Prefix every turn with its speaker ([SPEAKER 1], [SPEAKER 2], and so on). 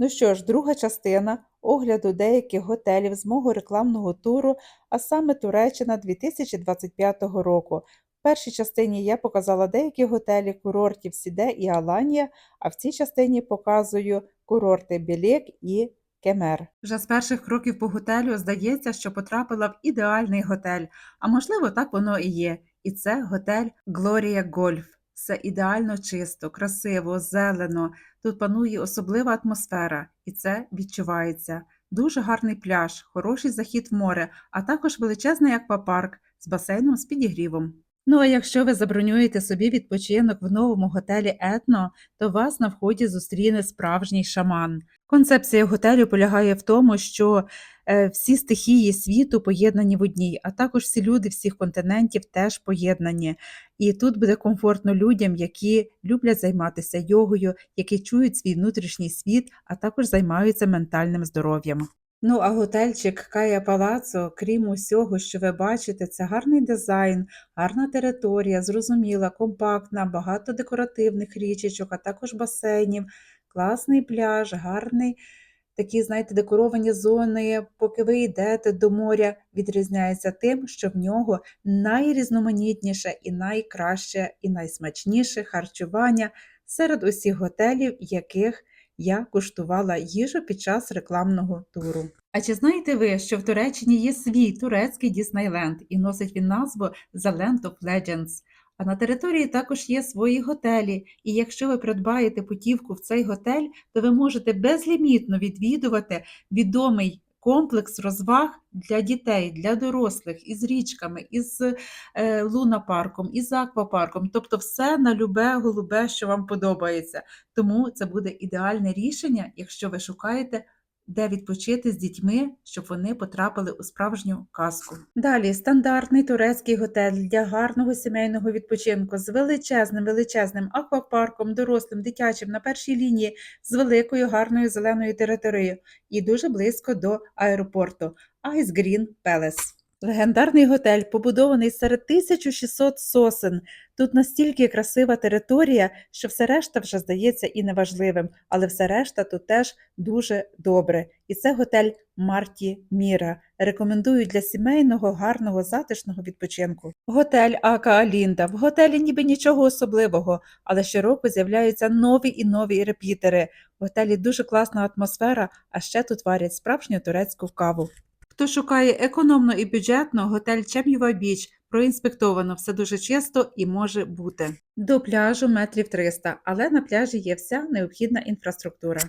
[SPEAKER 1] Ну що ж, друга частина огляду деяких готелів з мого рекламного туру, а саме Туреччина 2025 року. В першій частині я показала деякі готелі курортів Сіде і Аланія, а в цій частині показую курорти Білек і Кемер. Вже з перших кроків по готелю здається, що потрапила в ідеальний готель, а можливо так воно і є. І це готель Gloria Golf. Все ідеально чисто, красиво, зелено. Тут панує особлива атмосфера, і це відчувається. Дуже гарний пляж, хороший захід в море, а також величезний аквапарк з басейном з підігрівом. Ну а якщо ви забронюєте собі відпочинок в новому готелі Етно, то вас на вході зустріне справжній шаман. Концепція готелю полягає в тому, що всі стихії світу поєднані в одній, а також всі люди всіх континентів теж поєднані. І тут буде комфортно людям, які люблять займатися йогою, які чують свій внутрішній світ, а також займаються ментальним здоров'ям. Ну, а готельчик Кая Палацо, крім усього, що ви бачите, це гарний дизайн, гарна територія, зрозуміла, компактна, багато декоративних річечок, а також басейнів, класний пляж, гарний. Такі, знаєте, декоровані зони, поки ви йдете до моря, відрізняється тим, що в нього найрізноманітніше і найкраще, і найсмачніше харчування серед усіх готелів, яких я куштувала їжу під час рекламного туру. А чи знаєте ви, що в Туреччині є свій турецький Діснейленд і носить він назву The Land of Legends? А на території також є свої готелі, і якщо ви придбаєте путівку в цей готель, то ви можете безлімітно відвідувати відомий комплекс розваг для дітей, для дорослих із річками, із е, лунапарком, із аквапарком, тобто все на любе голубе, що вам подобається. Тому це буде ідеальне рішення, якщо ви шукаєте. Де відпочити з дітьми, щоб вони потрапили у справжню казку. Далі стандартний турецький готель для гарного сімейного відпочинку з величезним величезним аквапарком, дорослим, дитячим на першій лінії, з великою гарною зеленою територією і дуже близько до аеропорту Ice Green Palace. Легендарний готель, побудований серед 1600 сосен. Тут настільки красива територія, що все решта вже здається і неважливим, але все решта тут теж дуже добре. І це готель Марті Міра. Рекомендую для сімейного, гарного, затишного відпочинку. Готель Ака Алінда. В готелі ніби нічого особливого, але щороку з'являються нові і нові репітери. В готелі дуже класна атмосфера, а ще тут варять справжню турецьку каву. Хто шукає економно і бюджетно, готель Чем'єва Біч проінспектовано все дуже чисто і може бути. До пляжу метрів 300, але на пляжі є вся необхідна інфраструктура.